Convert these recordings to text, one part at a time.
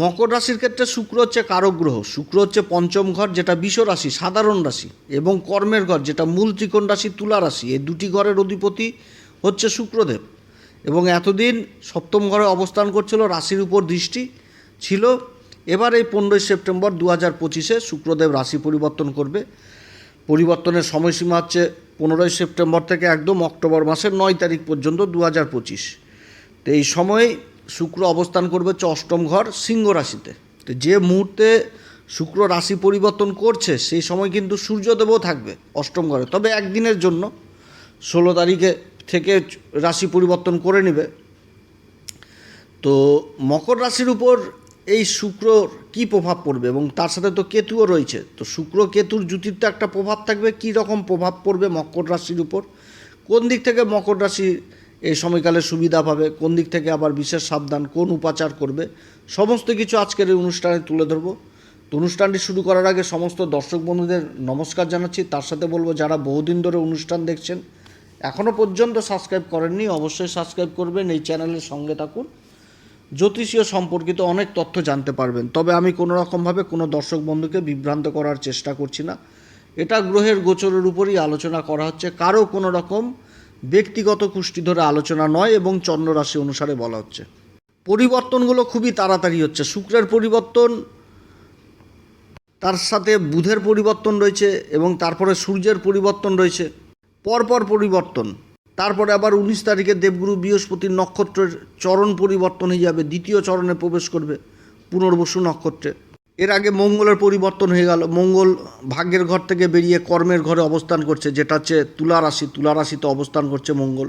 মকর রাশির ক্ষেত্রে শুক্র হচ্ছে কারক গ্রহ। শুক্র হচ্ছে পঞ্চম ঘর, যেটা বিষ রাশি, সাধারণ রাশি, এবং কর্মের ঘর, যেটা মূল ত্রিকোণ রাশি, তুলা রাশি। এই দুটি ঘরের অধিপতি হচ্ছে শুক্রদেব। এবং এতদিন সপ্তম ঘরে অবস্থান করছিল, রাশির উপর দৃষ্টি ছিল। এবার এই পনেরোই সেপ্টেম্বর দু হাজার পঁচিশে শুক্রদেব রাশি পরিবর্তন করবে। পরিবর্তনের সময়সীমা হচ্ছে পনেরোই সেপ্টেম্বর থেকে একদম অক্টোবর মাসের নয় তারিখ পর্যন্ত দু হাজার পঁচিশ। তো এই সময় শুক্র অবস্থান করবে হচ্ছে অষ্টম ঘর সিংহ রাশিতে। তো যে মুহূর্তে শুক্র রাশি পরিবর্তন করছে, সেই সময় কিন্তু সূর্যদেবও থাকবে অষ্টম ঘরে। তবে একদিনের জন্য ষোলো তারিখে থেকে রাশি পরিবর্তন করে নেবে। তো মকর রাশির উপর এই শুক্রর কি প্রভাব পড়বে এবং তার সাথে তো কেতুও রয়েছে। তো শুক্র কেতুর জুতির একটা প্রভাব থাকবে, কী রকম প্রভাব পড়বে মকর রাশির উপর? কোন দিক থেকে মকর রাশি এই সময়কালে সুবিধা পাবে, কোন দিক থেকে আবার বিশেষ সাবধান, কোন উপাচার করবে, সমস্ত কিছু আজকের এই অনুষ্ঠানে তুলে ধরবো। তো অনুষ্ঠানটি শুরু করার আগে সমস্ত দর্শক বন্ধুদের নমস্কার জানাচ্ছি। তার সাথে বলব, যারা বহুদিন ধরে অনুষ্ঠান দেখছেন এখনও পর্যন্ত সাবস্ক্রাইব করেননি, অবশ্যই সাবস্ক্রাইব করবেন, এই চ্যানেলের সঙ্গে থাকুন। জ্যোতিষীয় সম্পর্কিত অনেক তথ্য জানতে পারবেন, তবে আমি কোনো রকমভাবে কোনো দর্শক বন্ধুকে বিভ্রান্ত করার চেষ্টা করছি না। এটা গ্রহের গোচরের উপরই আলোচনা করা হচ্ছে, কারও কোনো রকম ব্যক্তিগত কুষ্টি ধরে আলোচনা নয় এবং চন্দ্ররাশি অনুসারে বলা হচ্ছে। পরিবর্তনগুলো খুবই তাড়াতাড়ি হচ্ছে। শুক্রের পরিবর্তন, তার সাথে বুধের পরিবর্তন রয়েছে এবং তারপরে সূর্যের পরিবর্তন রয়েছে। পরপর পরিবর্তন। তারপরে আবার উনিশ তারিখে দেবগুরু বৃহস্পতির নক্ষত্রের চরণ পরিবর্তন হয়ে যাবে। দ্বিতীয় চরণে প্রবেশ করবে পুনর্বসু নক্ষত্রে। এর আগে মঙ্গলের পরিবর্তন হয়ে গেল। মঙ্গল ভাগ্যের ঘর থেকে বেরিয়ে কর্মের ঘরে অবস্থান করছে, যেটা হচ্ছে তুলা রাশি। তুলা রাশিতে অবস্থান করছে মঙ্গল।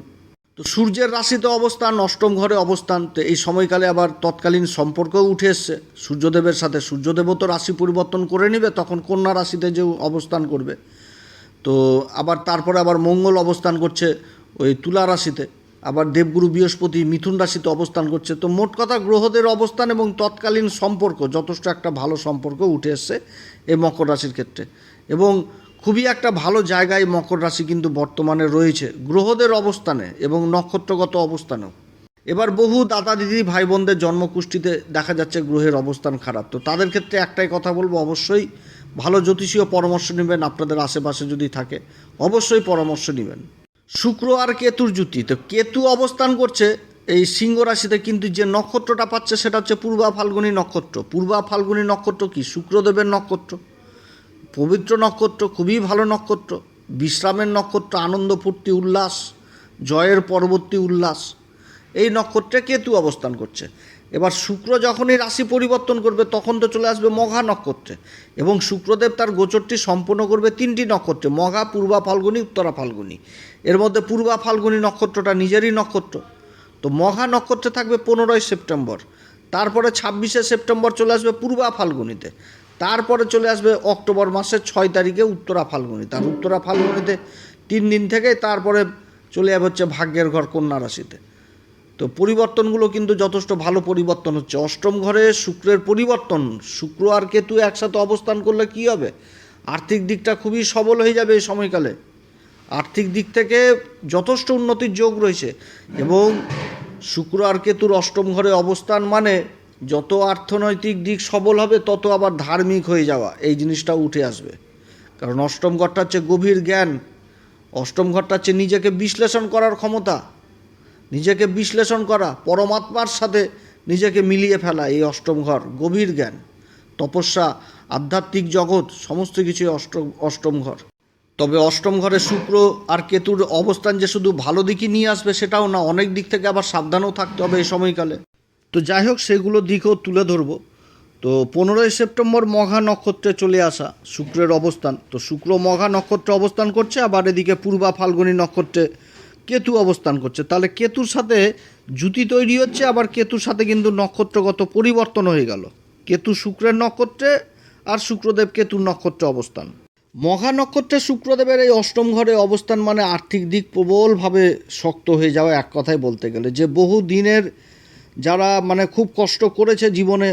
তো সূর্যের রাশিতে অবস্থান, অষ্টম ঘরে অবস্থান। তো এই সময়কালে আবার তৎকালীন সম্পর্কও উঠে এসছে। সূর্যদেবের সাথে, সূর্যদেবও তো রাশি পরিবর্তন করে নেবে, তখন কন্যা রাশিতে যে অবস্থান করবে। তো আবার তারপরে আবার মঙ্গল অবস্থান করছে ওই তুলা রাশিতে। আবার দেবগুরু বৃহস্পতি মিথুন রাশিতে অবস্থান করছে। তো মোট কথা গ্রহদের অবস্থান এবং তৎকালীন সম্পর্ক, যথেষ্ট একটা ভালো সম্পর্ক উঠে এসছে এই মকর রাশির ক্ষেত্রে। এবং খুবই একটা ভালো জায়গায় মকর রাশি কিন্তু বর্তমানে রয়েছে গ্রহদের অবস্থানে এবং নক্ষত্রগত অবস্থানেও। এবার বহু দাদা দিদি ভাই বোনদের জন্মকুষ্ঠিতে দেখা যাচ্ছে গ্রহের অবস্থান খারাপ। তো তাদের ক্ষেত্রে একটাই কথা বলব, অবশ্যই ভালো জ্যোতিষীয় পরামর্শ নেবেন, আপনাদের আশেপাশে যদি থাকে, অবশ্যই পরামর্শ নেবেন। শুক্র আর কেতুর জুতি তো কেতু অবস্থান করছে এই সিংহ রাশিতে, কিন্তু যে নক্ষত্রটা পাচ্ছে সেটা হচ্ছে পূর্বা ফাল্গুনী নক্ষত্র। পূর্বা ফাল্গুনী নক্ষত্র কি? শুক্রদেবের নক্ষত্র। পবিত্র নক্ষত্র, খুবই ভালো নক্ষত্র। বিশ্রামের নক্ষত্র, আনন্দ, ফুর্তি, উল্লাস, জয়ের পরবর্তী উল্লাস। এই নক্ষত্রে কেতু অবস্থান করছে। এবার শুক্র যখনই রাশি পরিবর্তন করবে, তখন তো চলে আসবে মঘা নক্ষত্রে। এবং শুক্রদেব তার গোচরটি সম্পন্ন করবে তিনটি নক্ষত্রে, মঘা, পূর্বা ফাল্গুনি, উত্তরা ফাল্গুনি। এর মধ্যে পূর্বা ফাল্গুনি নক্ষত্রটা নিজেরই নক্ষত্র। তো মঘা নক্ষত্রে থাকবে পনেরোই সেপ্টেম্বর। তারপরে ছাব্বিশে সেপ্টেম্বর চলে আসবে পূর্বা ফাল্গুনিতে। তারপরে চলে আসবে অক্টোবর মাসের ছয় তারিখে উত্তরা ফাল্গুনি। তার উত্তরা ফাল্গুনিতে তিন দিন থেকে তারপরে চলে যাবে হচ্ছে ভাগ্যের ঘর, কন্যা রাশিতে। তো পরিবর্তনগুলো কিন্তু যথেষ্ট ভালো পরিবর্তন হচ্ছে। অষ্টম ঘরে শুক্রের পরিবর্তন, শুক্র আর কেতু একসাথে অবস্থান করলে কি হবে? আর্থিক দিকটা খুবই সবল হয়ে যাবে এই সময়কালে। আর্থিক দিক থেকে যথেষ্ট উন্নতির যোগ রয়েছে এবং শুক্র আর কেতুর অষ্টম ঘরে অবস্থান মানে যত অর্থনৈতিক দিক সবল হবে, তত আবার ধার্মিক হয়ে যাওয়া, এই জিনিসটা উঠে আসবে। কারণ অষ্টম ঘরটা হচ্ছে গভীর জ্ঞান, অষ্টম ঘরটা হচ্ছে নিজেকে বিশ্লেষণ করার ক্ষমতা। নিজেকে বিশ্লেষণ করা, পরমাত্মার সাথে নিজেকে মিলিয়ে ফেলা এই অষ্টম ঘর, গভীর জ্ঞান। তপস্যা, আধ্যাত্মিক জগৎ, সমস্ত কিছু অষ্টম অষ্টম ঘর। তবে অষ্টম ঘরে শুক্র আর কেতুর অবস্থান যে শুধু ভালো দিকই নিয়ে আসবে সেটাও না, অনেক দিক থেকে আবার সাবধানও থাকতে হবে এই সময়কালে। তো যাই হোক, সেগুলো দিকও তুলে ধরবো। তো পনেরোই সেপ্টেম্বর মঘা নক্ষত্রে চলে আসা শুক্রের অবস্থান। তো শুক্র মঘা নক্ষত্রে অবস্থান করছে, আবার এদিকে পূর্বা ফাল্গুনী নক্ষত্রে কেতু অবস্থান করছে। তাহলে কেতুর সাথে জুতি তৈরি হচ্ছে, আবার কেতুর সাথে কিন্তু নক্ষত্রগত পরিবর্তন হয়ে গেল। কেতু শুক্রের নক্ষত্রে আর শুক্রদেব কেতুর নক্ষত্রে অবস্থান। মহা নক্ষত্রে শুক্রদেবের এই অষ্টম ঘরে অবস্থান মানে আর্থিক দিক প্রবলভাবে শক্ত হয়ে যাওয়া এক কথায় বলতে গেলে। যে বহু দিনের যারা মানে খুব কষ্ট করেছে জীবনে,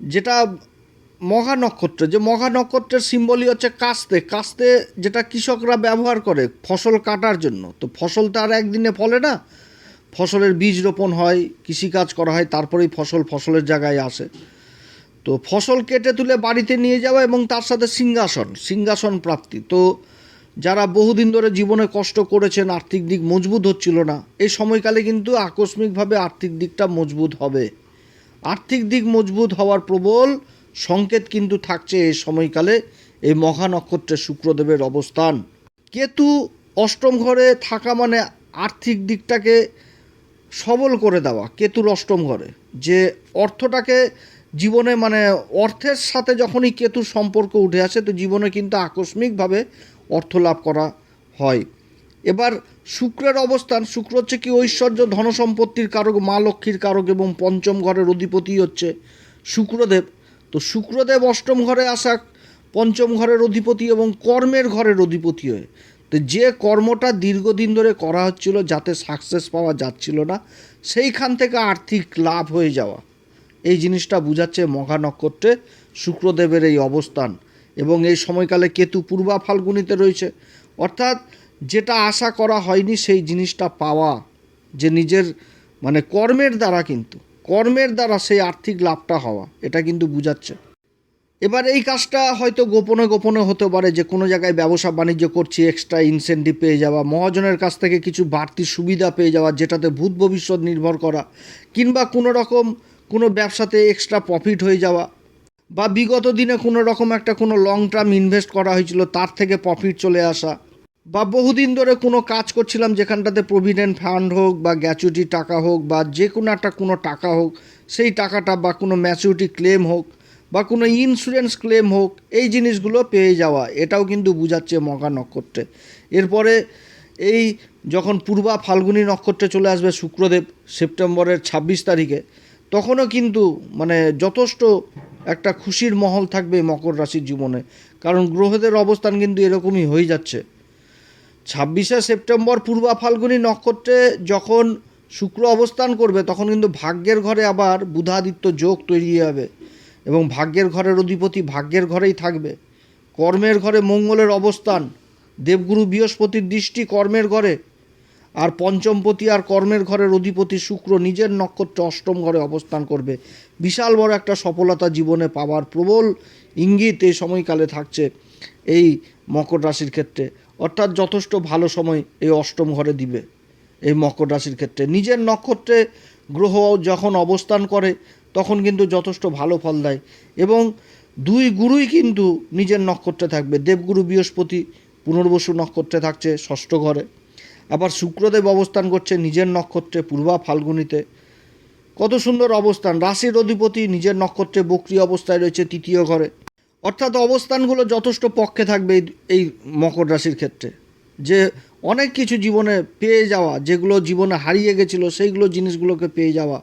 যেটা মঘা নক্ষত্র, যে মহা নক্ষত্রের সিম্বলই হচ্ছে কাস্তে। কাস্তে যেটা কৃষকরা ব্যবহার করে ফসল কাটার জন্য। তো ফসল তো আর একদিনে ফলে না। ফসলের বীজ রোপণ হয়, কৃষিকাজ করা হয়, তারপরেই ফসল ফসলের জায়গায় আসে। তো ফসল কেটে তুলে বাড়িতে নিয়ে যাওয়া এবং তার সাথে সিংহাসন সিংহাসন প্রাপ্তি। তো যারা বহুদিন ধরে জীবনে কষ্ট করেছেন, আর্থিক দিক মজবুত হচ্ছিল না। এই সময়কালে কিন্তু আকস্মিকভাবে আর্থিক দিকটা মজবুত হবে। আর্থিক দিক মজবুত হওয়ার প্রবল সংকেত কিন্তু থাকছে এই সময়কালে এই মহানক্ষত্রে শুক্রদেবের অবস্থান। কেতু অষ্টম ঘরে থাকা মানে আর্থিক দিকটাকে সবল করে দেওয়া, কেতুর অষ্টম ঘরে। যে অর্থটাকে জীবনে মানে অর্থের সাথে যখনই কেতুর সম্পর্ক উঠে আসে, তো জীবনে কিন্তু আকস্মিকভাবে অর্থ লাভ করা হয়। এবার শুক্রের অবস্থান, শুক্র হচ্ছে কি ঐশ্বর্য ধনসম্পত্তির কারক, মা লক্ষ্মীর কারক এবং পঞ্চম ঘরের অধিপতি হচ্ছে শুক্রদেব। তো শুক্রদেব অষ্টম ঘরে আসা পঞ্চম ঘরের অধিপতি এবং কর্মের ঘরের অধিপতি হয়ে। তো যে কর্মটা দীর্ঘদিন ধরে করা হচ্ছিল যাতে সাকসেস পাওয়া যাচ্ছিল না, সেইখান থেকে আর্থিক লাভ হয়ে যাওয়া। এই জিনিসটা বোঝাচ্ছে মঘা নক্ষত্রে শুক্রদেবের এই অবস্থান এবং এই সময়কালে কেতু পূর্বা ফাল্গুনিতে রয়েছে। অর্থাৎ যেটা আশা করা হয়নি সেই জিনিসটা পাওয়া, যে নিজের মানে কর্মের দ্বারা কিন্তু। কর্মের দ্বারা সেই আর্থিক লাভটা হওয়া, এটা কিন্তু বুঝাচ্ছে। এবার এই কাজটা হয়তো গোপনে গোপনে হতে পারে, যে কোনো জায়গায় ব্যবসা বাণিজ্য করছি এক্সট্রা ইনসেন্টিভ পেয়ে যাওয়া, মহাজনের কাছ থেকে কিছু বাড়তি সুবিধা পেয়ে যাওয়া, যেটাতে ভূত ভবিষ্যৎ নির্ভর করা, কিংবা কোনো রকম কোনো ব্যবসাতে এক্সট্রা প্রফিট হয়ে যাওয়া, বা বিগত দিনে কোনো রকম একটা কোনো লং টার্ম ইনভেস্ট করা হয়েছিল, তার থেকে প্রফিট চলে আসা। বা বহুদিন ধরে কোনো কাজ করছিলাম, যেখানটাতে প্রভিডেন্ট ফান্ড হোক বা গ্যাচুইটি টাকা হোক বা যে কোনো একটা কোনো টাকা হোক, সেই টাকাটা বা কোনো ম্যাচুরিটি ক্লেম হোক বা কোনো ইন্স্যুরেন্স ক্লেম হোক, এই জিনিসগুলো পেয়ে যাওয়া, এটাও কিন্তু বোঝাচ্ছে মগা নক্ষত্রে। এরপরে এই যখন পূর্বা ফাল্গুনী নক্ষত্রে চলে আসবে শুক্রদেব সেপ্টেম্বরের ছাব্বিশ তারিখে, তখনও কিন্তু মানে যথেষ্ট একটা খুশির মহল থাকবে মকর রাশির জীবনে। কারণ গ্রহদের অবস্থান কিন্তু এরকমই হয়ে যাচ্ছে। ছাব্বিশে সেপ্টেম্বর পূর্বা ফাল্গুনী নক্ষত্রে যখন শুক্র অবস্থান করবে, তখন কিন্তু ভাগ্যের ঘরে আবার বুধাদিত্য যোগ তৈরি হবে এবং ভাগ্যের ঘরের অধিপতি ভাগ্যের ঘরেই থাকবে। কর্মের ঘরে মঙ্গলের অবস্থান, দেবগুরু বৃহস্পতির দৃষ্টি কর্মের ঘরে আর পঞ্চমপতি আর কর্মের ঘরের অধিপতি শুক্র নিজের নক্ষত্রে অষ্টম ঘরে অবস্থান করবে। বিশাল বড় একটা সফলতা জীবনে পাওয়ার প্রবল ইঙ্গিত এই সময়কালে থাকছে এই মকর রাশির ক্ষেত্রে। অর্থাৎ যথেষ্ট ভালো সময় এই অষ্টম ঘরে দিবে এই মকর রাশির ক্ষেত্রে। নিজের নক্ষত্রে গ্রহ যখন অবস্থান করে, তখন কিন্তু যথেষ্ট ভালো ফল দেয় এবং দুই গুরুই কিন্তু নিজের নক্ষত্রে থাকবে। দেবগুরু বৃহস্পতি পুনর্বসু নক্ষত্রে থাকছে ষষ্ঠ ঘরে। আবার শুক্রদেব অবস্থান করছে নিজের নক্ষত্রে পূর্বা ফাল্গুনিতে। কত সুন্দর অবস্থান। রাশির অধিপতি নিজের নক্ষত্রে বক্রি অবস্থায় রয়েছে তৃতীয় ঘরে। অর্থাৎ অবস্থানগুলো যথেষ্ট পক্ষে থাকবে এই- মকর রাশির ক্ষেত্রে। যে অনেক কিছু জীবনে পেয়ে যাওয়া, যেগুলো জীবনে হারিয়ে গেছিল, সেইগুলো জিনিসগুলোকে পেয়ে যাওয়া।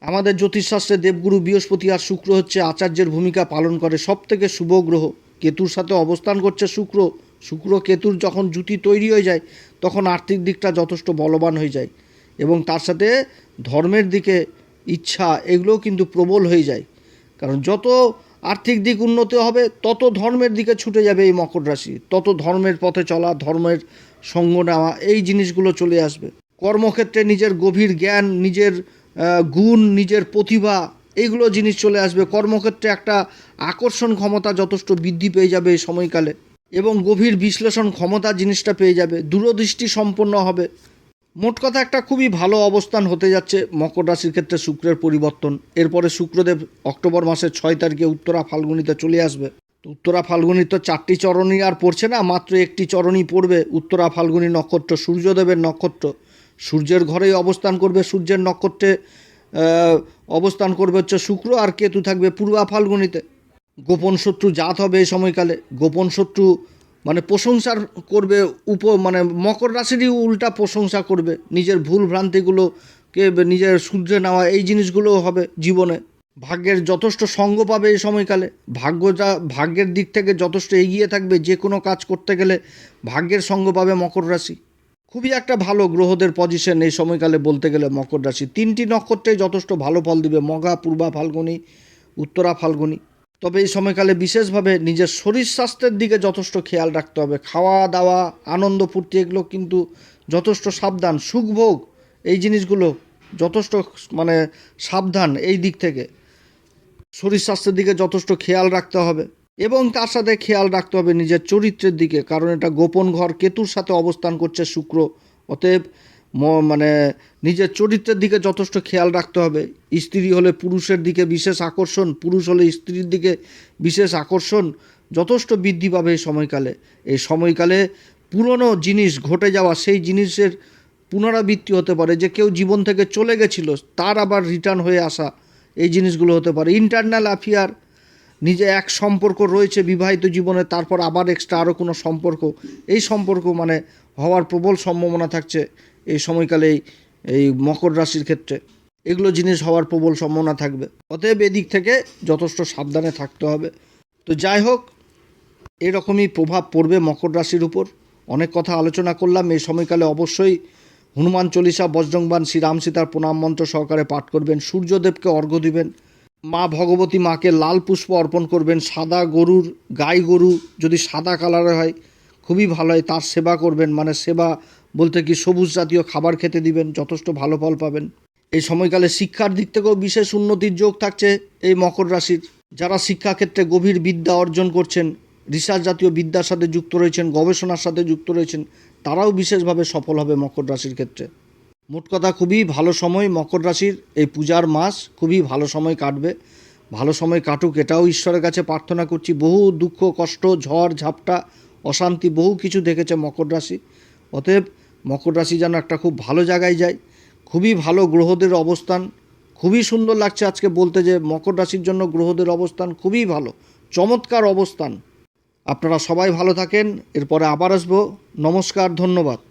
আমাদের জ্যোতিষশাস্ত্রে দেবগুরু বৃহস্পতি আর শুক্র হচ্ছে আচার্যের ভূমিকা পালন করে সব থেকে শুভ গ্রহ। কেতুর সাথে অবস্থান করছে শুক্র। শুক্র কেতুর যখন জুতি তৈরি হয়ে যায়, তখন আর্থিক দিকটা যথেষ্ট বলবান হয়ে যায় এবং তার সাথে ধর্মের দিকে ইচ্ছা, এগুলোও কিন্তু প্রবল হয়ে যায়। কারণ যত আর্থিক দিক উন্নতি হবে, তত ধর্মের দিকে ছুটে যাবে এই মকর রাশি। তত ধর্মের পথে চলা, ধর্মের সঙ্গ নেওয়া, এই জিনিসগুলো চলে আসবে। কর্মক্ষেত্রে নিজের গভীর জ্ঞান, নিজের গুণ, নিজের প্রতিভা, এইগুলো জিনিস চলে আসবে। কর্মক্ষেত্রে একটা আকর্ষণ ক্ষমতা যথেষ্ট বৃদ্ধি পেয়ে যাবে এই সময়কালে এবং গভীর বিশ্লেষণ ক্ষমতা জিনিসটা পেয়ে যাবে। দূরদৃষ্টি সম্পন্ন হবে। মোট কথা একটা খুবই ভালো অবস্থান হতে যাচ্ছে মকর রাশির ক্ষেত্রে শুক্রের পরিবর্তন। এরপরে শুক্রদেব অক্টোবর মাসের ছয় তারিখে উত্তরা ফাল্গুনিতে চলে আসবে। উত্তরা ফাল্গুনি তো চারটি চরণই আর পড়ছে না, মাত্র একটি চরণই পড়বে। উত্তরা ফাল্গুনি নক্ষত্র, সূর্যদেবের নক্ষত্র। সূর্যের ঘরেই অবস্থান করবে সূর্যের নক্ষত্রে অবস্থান করবে হচ্ছে শুক্র আর কেতু থাকবে পূর্বা ফাল্গুনিতে। গোপন শত্রু জাত হবে এই সময়কালে। গোপন শত্রু মানে প্রশংসার করবে, উপ মানে মকর রাশিরই উল্টা প্রশংসা করবে, নিজের ভুল ভ্রান্তিগুলোকে নিজের শুধরে নেওয়া, এই জিনিসগুলো হবে জীবনে। ভাগ্যের যথেষ্ট সঙ্গ পাবে এই সময়কালে। ভাগ্য যা, ভাগ্যের দিক থেকে যথেষ্ট এগিয়ে থাকবে যে কোনো কাজ করতে গেলে ভাগ্যের সঙ্গ পাবে মকর রাশি। খুবই একটা ভালো গ্রহদের পজিশন এই সময়কালে বলতে গেলে মকর রাশি। তিনটি নক্ষত্রে যথেষ্ট ভালো ফল দিবে, মগা, পূর্বা, ফাল্গুনি, উত্তরা, ফাল্গুনি। তবে এই সময়কালে বিশেষভাবে নিজের শরীর স্বাস্থ্যের দিকে যথেষ্ট খেয়াল রাখতে হবে। খাওয়া, দাওয়া, আনন্দ, ফুর্তি এগুলো কিন্তু যথেষ্ট সাবধান, সুখভোগ, এই জিনিসগুলো যথেষ্ট মানে সাবধান এই দিক থেকে। শরীর স্বাস্থ্যের দিকে যথেষ্ট খেয়াল রাখতে হবে এবং তার সাথে খেয়াল রাখতে হবে নিজের চরিত্রের দিকে, কারণ এটা গোপন ঘর, কেতুর সাথে অবস্থান করছে শুক্র। অতএব মানে নিজের চরিত্রের দিকে যথেষ্ট খেয়াল রাখতে হবে। স্ত্রী হলে পুরুষের দিকে বিশেষ আকর্ষণ, পুরুষ হলে স্ত্রীর দিকে বিশেষ আকর্ষণ যথেষ্ট বৃদ্ধি পাবে এই সময়কালে। এই সময়কালে পুরনো জিনিস ঘটে যাওয়া, সেই জিনিসের পুনরাবৃত্তি হতে পারে। যে কেউ জীবন থেকে চলে গেছিল, তার আবার রিটার্ন হয়ে আসা, এই জিনিসগুলো হতে পারে। ইন্টারনাল অ্যাফেয়ার নিজে এক সম্পর্ক রয়েছে বিবাহিত জীবনে, তারপর আবার এক্সট্রা আরও কোনো সম্পর্ক। এই সম্পর্ক মানে হওয়ার প্রবল সম্ভাবনা থাকছে এই সময়কালে এই- মকর রাশির ক্ষেত্রে। এগুলো জিনিস হওয়ার প্রবল সম্ভাবনা থাকবে। অতএব এদিক থেকে যথেষ্ট সাবধানে থাকতে হবে। তো যাই হোক, এরকমই প্রভাব পড়বে মকর রাশির উপর। অনেক কথা আলোচনা করলাম, এই সময়কালে অবশ্যই হনুমান চল্লিশা বজ্রংবান শ্রীরাম সীতার প্রণাম মন্ত্র সহকারে পাঠ করবেন। সূর্যদেবকে অর্ঘ্য দিবেন। মা ভগবতী মাকে লাল পুষ্প অর্পণ করবেন, সাদা গরুর গাই গরু যদি সাদা কালারে হয়, খুবই ভালো হয়, তার সেবা করবেন। মানে সেবা বলতে কি, সবুজ জাতীয় খাবার খেতে দিবেন, যথেষ্ট ভালো ফল পাবেন। এই সময়কালে শিক্ষার দিক থেকেও বিশেষ উন্নতির যোগ থাকছে এই মকর রাশির। যারা শিক্ষাক্ষেত্রে গভীর বিদ্যা অর্জন করছেন, রিসার্চ জাতীয় বিদ্যার সাথে যুক্ত রয়েছেন, গবেষণার সাথে যুক্ত রয়েছেন, তারাও বিশেষভাবে সফল হবে মকর রাশির ক্ষেত্রে। মোট কথা খুবই ভালো সময় মকর রাশির এই পূজার মাস খুবই ভালো সময় কাটবে। ভালো সময় কাটুক, এটাও ঈশ্বরের কাছে প্রার্থনা করছি। বহু দুঃখ, কষ্ট, ঝড়, ঝাপটা, অশান্তি বহু কিছু দেখেছে মকর রাশি। অতএব মকর রাশি যেন একটা খুব ভালো জায়গায় যায়। খুবই ভালো গ্রহদের অবস্থান। খুবই সুন্দর লাগছে আজকে বলতে যে মকর রাশির জন্য গ্রহদের অবস্থান খুবই ভালো। চমৎকার অবস্থান। আপনারা সবাই ভালো থাকেন। এরপরে আবার আসব। নমস্কার, ধন্যবাদ।